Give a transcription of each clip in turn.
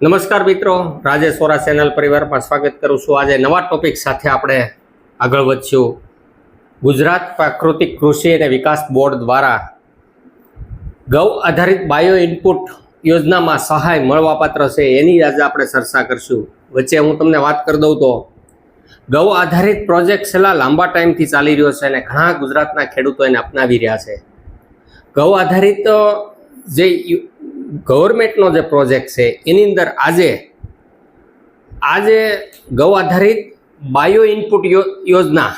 નમસ્કાર મિત્રો, રાજેશ વોરા ચેનલ પરિવારમાં સ્વાગત કરું છું. આજે નવા ટોપિક સાથે આપણે આગળ વધશું. ગુજરાત પ્રાકૃતિક કૃષિ અને વિકાસ બોર્ડ દ્વારા ગૌ આધારિત બાયો ઇનપુટ યોજનામાં સહાય મળવાપાત્ર છે એની આજે આપણે ચર્ચા કરશું. વચ્ચે હું તમને વાત કરી દઉં તો, ગૌ આધારિત પ્રોજેક્ટ છેલ્લા લાંબા ટાઈમથી ચાલી રહ્યો છે અને ઘણા ગુજરાતના ખેડૂતો એને અપનાવી રહ્યા છે. ગૌ આધારિત જે ગવર્મેન્ટનો જે પ્રોજેક્ટ છે, એની અંદર આજે આજે ગૌ આધારિત બાયો ઇનપુટ યોજના,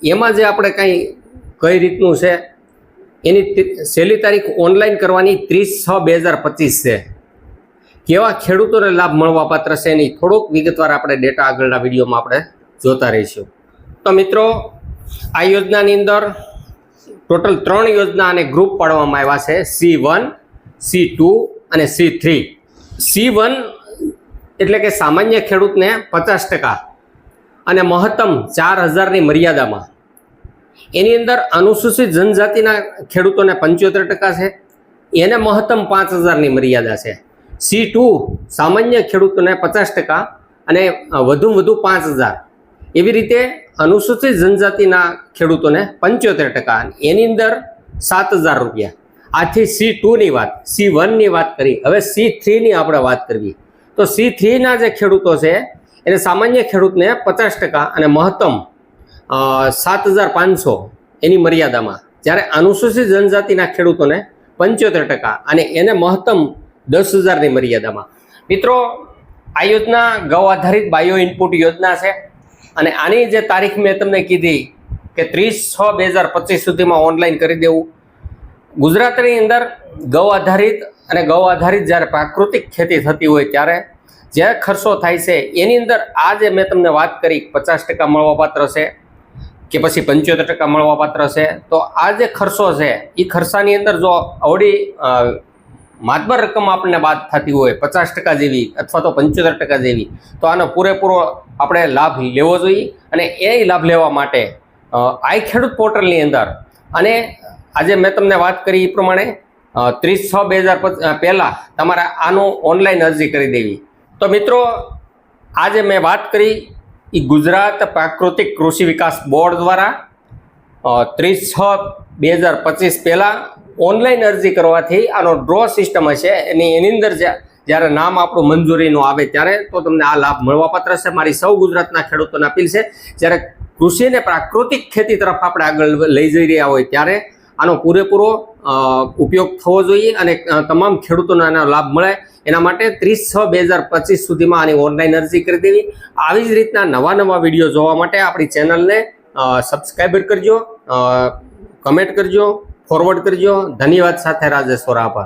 એમાં જે આપણે કંઈ કઈ રીતનું છે, એની છેલ્લી તારીખ ઓનલાઈન કરવાની ત્રીસ છ બે હજાર પચીસ છે. કેવા ખેડૂતોને લાભ મળવા પાત્ર છે, એની થોડુંક વિગતવાર આપણે ડેટા આગળના વિડીયોમાં આપણે જોતા રહીશું. તો મિત્રો, આ યોજનાની અંદર ટોટલ ત્રણ યોજના અને ગ્રુપ પાડવામાં આવ્યા છે, સી વન, સી ટુ અને સી થ્રી સી વન એટલે કે સામાન્ય ખેડૂતને પચાસ ટકા અને મહત્તમ ચાર હજારની મર્યાદામાં. એની અંદર અનુસૂચિત જનજાતિના ખેડૂતોને પંચોતેર ટકા છે. એને મહત્તમ પાંચ હજારની મર્યાદા છે. સી ટુ સામાન્ય ખેડૂતોને પચાસ ટકા અને વધુમાં વધુ પાંચ હજાર. એવી રીતે અનુસૂચિત જનજાતિના ખેડૂતોને પંચોતેર ટકા એની અંદર સાત હજાર રૂપિયા. આથી સી ટુની વાત, સી વનની વાત કરી. હવે સી થ્રીની આપણે વાત કરવી. તો સી થ્રીના જે ખેડૂતો છે, એને સામાન્ય ખેડૂતને પચાસ ટકા અને મહત્તમ સાત હજાર પાંચસો એની મર્યાદામાં. જ્યારે અનુસૂચિત જનજાતિના ખેડૂતોને પંચોતેર ટકા અને એને મહત્તમ દસ હજારની મર્યાદામાં. મિત્રો, આ યોજના ગૌ આધારિત બાયો ઇનપુટ યોજના છે. અને આની જે તારીખ મેં તમને કીધી કે ત્રીસ છ બે હજાર પચીસ સુધીમાં ઓનલાઈન કરી દેવું. ગુજરાતની અંદર ગૌ આધારિત અને ગૌ આધારિત જ્યારે પ્રાકૃતિક ખેતી થતી હોય ત્યારે જે ખર્ચો થાય છે, એની અંદર આ જે મેં તમને વાત કરી પચાસ ટકા મળવાપાત્ર છે કે પછી પંચોતેર ટકા મળવાપાત્ર છે, તો આ જે ખર્ચો છે એ ખર્ચાની અંદર જો અવડી માતબર રકમ આપણને બાદ થતી હોય, પચાસ ટકા જેવી અથવા તો પંચોતેર ટકા જેવી, તો આનો પૂરેપૂરો આપણે લાભ લેવો જોઈએ અને એ લાભ લેવા માટે આ ખેડૂત પોર્ટલની અંદર અને આજે મેં તમને વાત કરી એ પ્રમાણે ત્રીસ છ બે હજાર પહેલાં તમારે આનું ઓનલાઈન અરજી કરી દેવી. તો મિત્રો, આજે મેં વાત કરી એ ગુજરાત પ્રાકૃતિક કૃષિ વિકાસ બોર્ડ દ્વારા ત્રીસ છ બે હજાર પચીસ પહેલાં ઓનલાઈન અરજી કરવાથી આનો ડ્રો સિસ્ટમ હશે. એની એની અંદર જ્યાં- જ્યારે નામ આપણું મંજૂરીનું આવે ત્યારે તો તમને આ લાભ મળવાપાત્ર છે. મારી સૌ ગુજરાતના ખેડૂતોને અપીલ છે, જ્યારે કૃષિને પ્રાકૃતિક ખેતી તરફ આપણે આગળ લઈ જઈ રહ્યા હોય ત્યારે આનો પૂરેપૂરો ઉપયોગ થવો જોઈએ અને તમામ ખેડૂતોને આનો લાભ મળે. એના માટે ત્રીસ છ બે હજાર પચીસ સુધીમાં આની ઓનલાઈન અરજી કરી દેવી. આવી જ રીતના નવા નવા વીડિયો જોવા માટે આપણી ચેનલને સબસ્ક્રાઈબર કરજો કમેન્ટ કરજો, ફોરવર્ડ કરજો. ધન્યવાદ સાથે રાજેશ્વર આભાર.